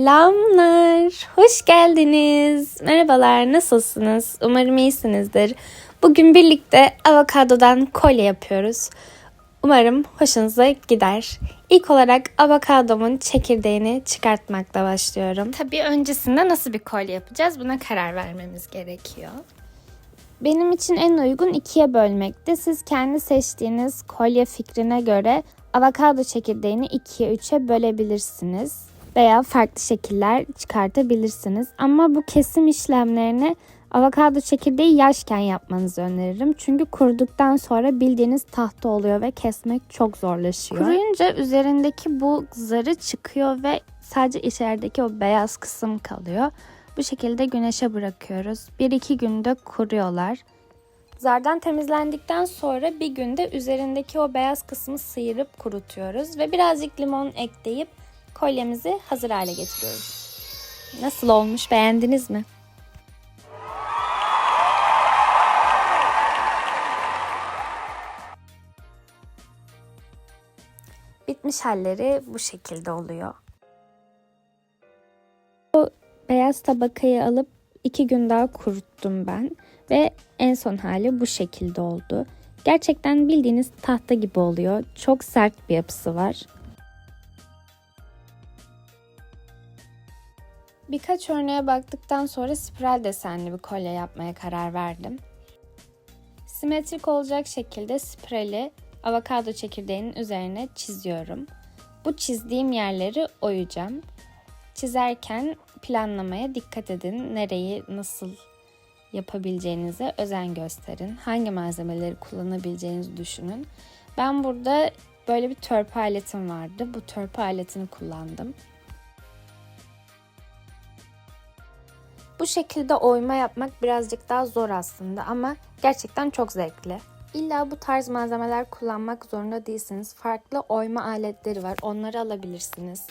Selamlar, hoş geldiniz. Merhabalar, nasılsınız? Umarım iyisinizdir. Bugün birlikte avokadodan kolye yapıyoruz. Umarım hoşunuza gider. İlk olarak avokadomun çekirdeğini çıkartmakla başlıyorum. Tabii öncesinde nasıl bir kolye yapacağız buna karar vermemiz gerekiyor. Benim için en uygun ikiye bölmekti. Siz kendi seçtiğiniz kolye fikrine göre avokado çekirdeğini ikiye üçe bölebilirsiniz. Veya farklı şekiller çıkartabilirsiniz. Ama bu kesim işlemlerini avokado çekirdeği yaşken yapmanızı öneririm. Çünkü kuruduktan sonra bildiğiniz tahta oluyor ve kesmek çok zorlaşıyor. Kuruyunca üzerindeki bu zarı çıkıyor ve sadece içerideki o beyaz kısım kalıyor. Bu şekilde güneşe bırakıyoruz. 1-2 günde kuruyorlar. Zardan temizlendikten sonra bir günde üzerindeki o beyaz kısmı sıyırıp kurutuyoruz ve birazcık limon ekleyip kolyemizi hazır hale getiriyoruz. Nasıl olmuş beğendiniz mi? Bitmiş halleri bu şekilde oluyor. Bu beyaz tabakayı alıp iki gün daha kuruttum ben ve en son hali bu şekilde oldu. Gerçekten bildiğiniz tahta gibi oluyor. Çok sert bir yapısı var. Birkaç örneğe baktıktan sonra spiral desenli bir kolye yapmaya karar verdim. Simetrik olacak şekilde spirali avokado çekirdeğinin üzerine çiziyorum. Bu çizdiğim yerleri oyacağım. Çizerken planlamaya dikkat edin. Nereyi nasıl yapabileceğinize özen gösterin. Hangi malzemeleri kullanabileceğinizi düşünün. Ben burada böyle bir törpü aletim vardı. Bu törpü aletini kullandım. Bu şekilde oyma yapmak birazcık daha zor aslında ama gerçekten çok zevkli. İlla bu tarz malzemeler kullanmak zorunda değilsiniz. Farklı oyma aletleri var. Onları alabilirsiniz.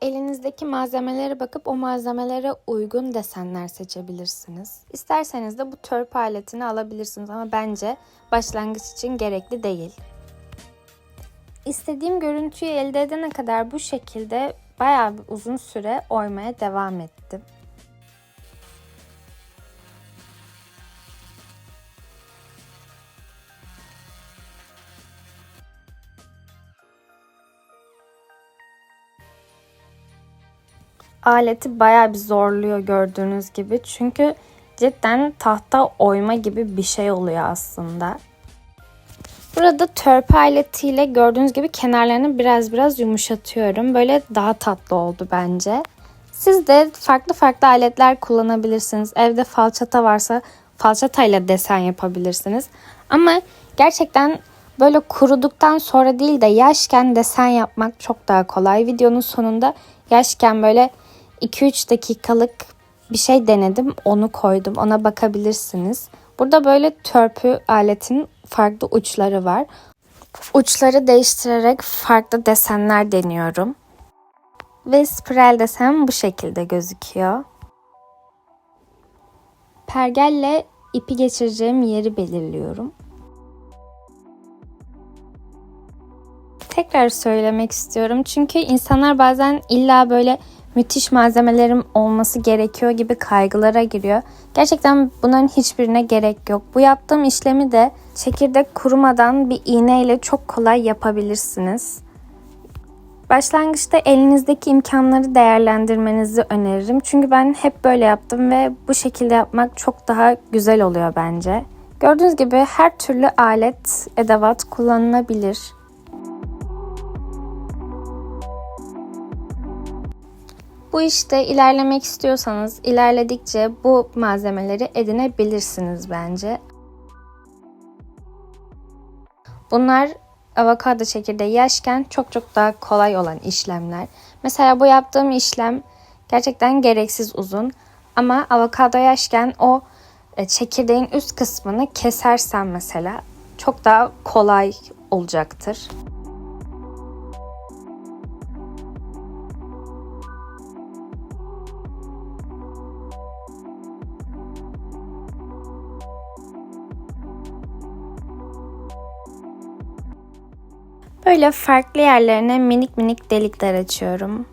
Elinizdeki malzemelere bakıp o malzemelere uygun desenler seçebilirsiniz. İsterseniz de bu törpü aletini alabilirsiniz ama bence başlangıç için gerekli değil. İstediğim görüntüyü elde edene kadar bu şekilde bayağı bir uzun süre oymaya devam ettim. aleti bayağı bir zorluyor gördüğünüz gibi. Çünkü cidden tahta oyma gibi bir şey oluyor aslında. Burada törpü aletiyle gördüğünüz gibi kenarlarını biraz biraz yumuşatıyorum. Böyle daha tatlı oldu bence. Siz de farklı farklı aletler kullanabilirsiniz. Evde falçata varsa falçatayla desen yapabilirsiniz. Ama gerçekten böyle kuruduktan sonra değil de yaşken desen yapmak çok daha kolay. Videonun sonunda yaşken böyle 2-3 dakikalık bir şey denedim. Onu koydum. Ona bakabilirsiniz. Burada böyle törpü aletin farklı uçları var. Uçları değiştirerek farklı desenler deniyorum. Ve spiral desen bu şekilde gözüküyor. Pergelle ipi geçireceğim yeri belirliyorum. Tekrar söylemek istiyorum çünkü insanlar bazen illa böyle müthiş malzemelerim olması gerekiyor gibi kaygılara giriyor. Gerçekten bunların hiçbirine gerek yok. Bu yaptığım işlemi de çekirdek kurumadan bir iğne ile çok kolay yapabilirsiniz. Başlangıçta elinizdeki imkanları değerlendirmenizi öneririm. Çünkü ben hep böyle yaptım ve bu şekilde yapmak çok daha güzel oluyor bence. Gördüğünüz gibi her türlü alet, edevat kullanılabilir. Bu işte ilerlemek istiyorsanız ilerledikçe bu malzemeleri edinebilirsiniz bence. Bunlar avokado çekirdeği yaşken çok çok daha kolay olan işlemler. Mesela bu yaptığım işlem gerçekten gereksiz uzun. Ama avokado yaşken o e, çekirdeğin üst kısmını kesersen mesela çok daha kolay olacaktır. Böyle farklı yerlerine minik minik delikler açıyorum.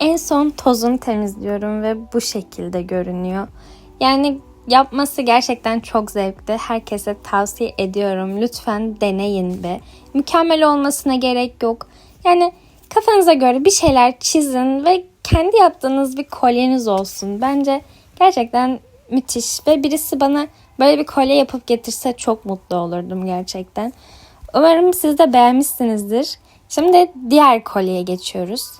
En son tozunu temizliyorum ve bu şekilde görünüyor. Yani yapması gerçekten çok zevkli. Herkese tavsiye ediyorum. Lütfen deneyin ve mükemmel olmasına gerek yok. Yani kafanıza göre bir şeyler çizin ve kendi yaptığınız bir kolyeniz olsun. Bence gerçekten müthiş ve birisi bana böyle bir kolye yapıp getirse çok mutlu olurdum gerçekten. Umarım siz de beğenmişsinizdir. Şimdi diğer kolyeye geçiyoruz.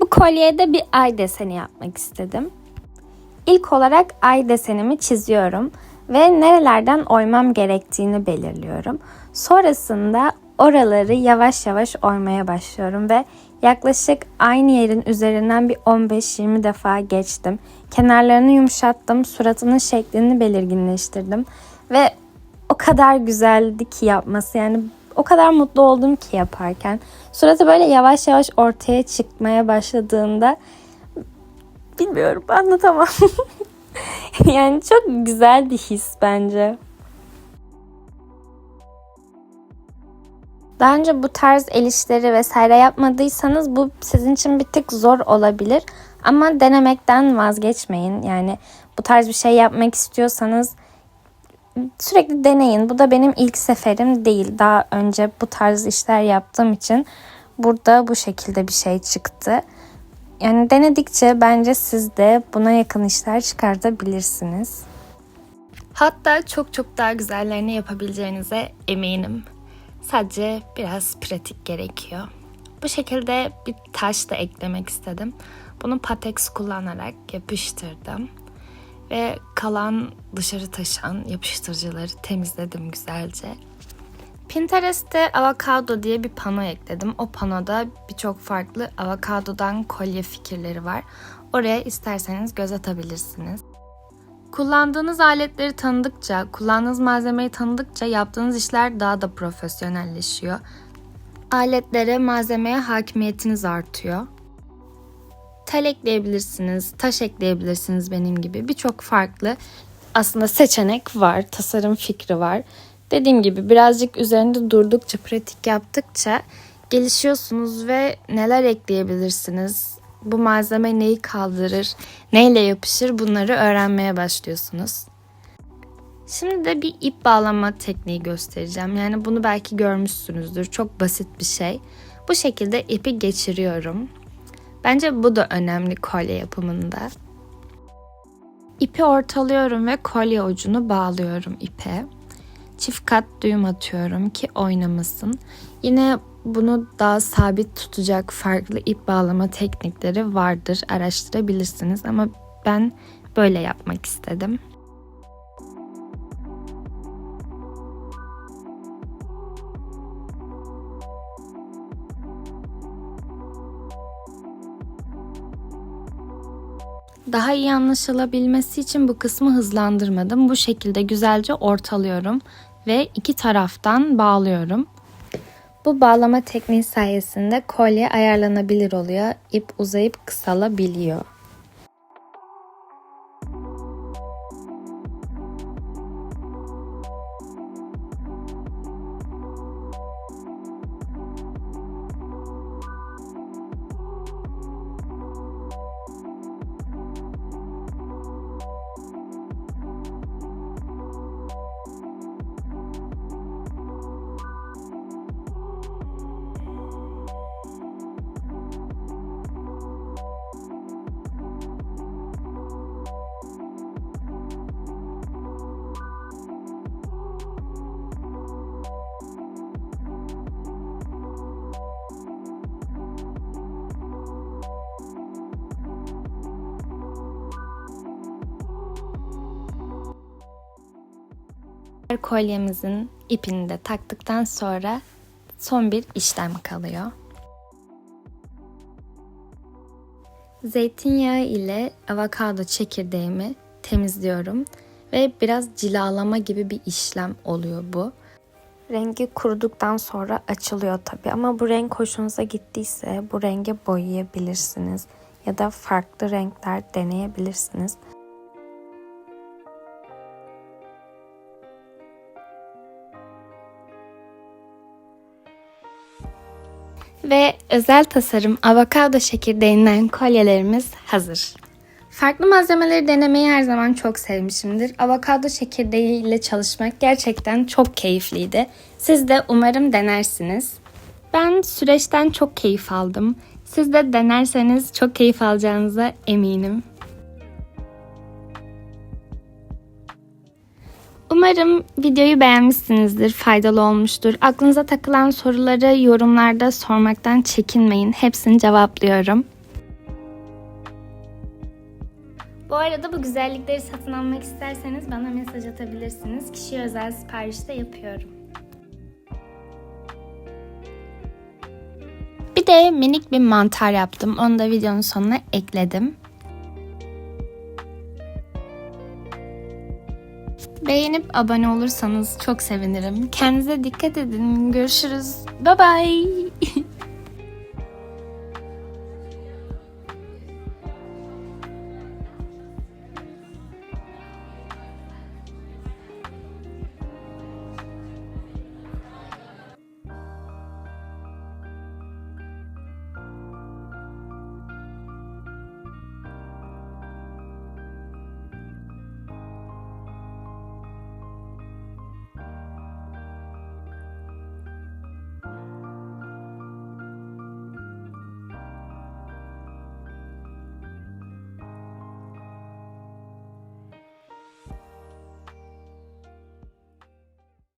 Bu kolyede bir ay deseni yapmak istedim. İlk olarak ay desenimi çiziyorum ve nerelerden oymam gerektiğini belirliyorum. Sonrasında oraları yavaş yavaş oymaya başlıyorum ve yaklaşık aynı yerin üzerinden bir 15-20 defa geçtim. Kenarlarını yumuşattım, suratının şeklini belirginleştirdim ve o kadar güzeldi ki yapması yani o kadar mutlu oldum ki yaparken. Suratı böyle yavaş yavaş ortaya çıkmaya başladığında bilmiyorum anlatamam. yani çok güzel bir his bence. Daha önce bu tarz el işleri vesaire yapmadıysanız bu sizin için bir tık zor olabilir. Ama denemekten vazgeçmeyin. Yani bu tarz bir şey yapmak istiyorsanız sürekli deneyin. Bu da benim ilk seferim değil. Daha önce bu tarz işler yaptığım için burada bu şekilde bir şey çıktı. Yani denedikçe bence siz de buna yakın işler çıkartabilirsiniz. Hatta çok çok daha güzellerini yapabileceğinize eminim. Sadece biraz pratik gerekiyor. Bu şekilde bir taş da eklemek istedim. Bunu Patex kullanarak yapıştırdım. Ve kalan dışarı taşan yapıştırıcıları temizledim güzelce. Pinterest'te avokado diye bir pano ekledim. O panoda birçok farklı avokadodan kolye fikirleri var. Oraya isterseniz göz atabilirsiniz. Kullandığınız aletleri tanıdıkça, kullandığınız malzemeyi tanıdıkça yaptığınız işler daha da profesyonelleşiyor. Aletlere, malzemeye hakimiyetiniz artıyor. Tel ekleyebilirsiniz, taş ekleyebilirsiniz benim gibi. Birçok farklı aslında seçenek var, tasarım fikri var. Dediğim gibi birazcık üzerinde durdukça, pratik yaptıkça gelişiyorsunuz ve neler ekleyebilirsiniz? Bu malzeme neyi kaldırır, neyle yapışır bunları öğrenmeye başlıyorsunuz. Şimdi de bir ip bağlama tekniği göstereceğim. Yani bunu belki görmüşsünüzdür. Çok basit bir şey. Bu şekilde ipi geçiriyorum. Bence bu da önemli kolye yapımında. İpi ortalıyorum ve kolye ucunu bağlıyorum ipe. Çift kat düğüm atıyorum ki oynamasın. Yine bunu daha sabit tutacak farklı ip bağlama teknikleri vardır. Araştırabilirsiniz ama ben böyle yapmak istedim. Daha iyi anlaşılabilmesi için bu kısmı hızlandırmadım. Bu şekilde güzelce ortalıyorum ve iki taraftan bağlıyorum. Bu bağlama tekniği sayesinde kolye ayarlanabilir oluyor. İp uzayıp kısalabiliyor. Kolyemizin ipini de taktıktan sonra son bir işlem kalıyor. Zeytinyağı ile avokado çekirdeğimi temizliyorum ve biraz cilalama gibi bir işlem oluyor bu. Rengi kuruduktan sonra açılıyor tabii ama bu renk hoşunuza gittiyse bu renge boyayabilirsiniz ya da farklı renkler deneyebilirsiniz. Ve özel tasarım avokado çekirdeğinden kolyelerimiz hazır. Farklı malzemeleri denemeyi her zaman çok sevmişimdir. Avokado çekirdeği ile çalışmak gerçekten çok keyifliydi. Siz de umarım denersiniz. Ben süreçten çok keyif aldım. Siz de denerseniz çok keyif alacağınıza eminim. Umarım videoyu beğenmişsinizdir, faydalı olmuştur. Aklınıza takılan soruları yorumlarda sormaktan çekinmeyin. Hepsini cevaplıyorum. Bu arada bu güzellikleri satın almak isterseniz bana mesaj atabilirsiniz. Kişiye özel sipariş de yapıyorum. Bir de minik bir mantar yaptım. Onu da videonun sonuna ekledim. Beğenip abone olursanız çok sevinirim. Kendinize dikkat edin. Görüşürüz. Bye bye.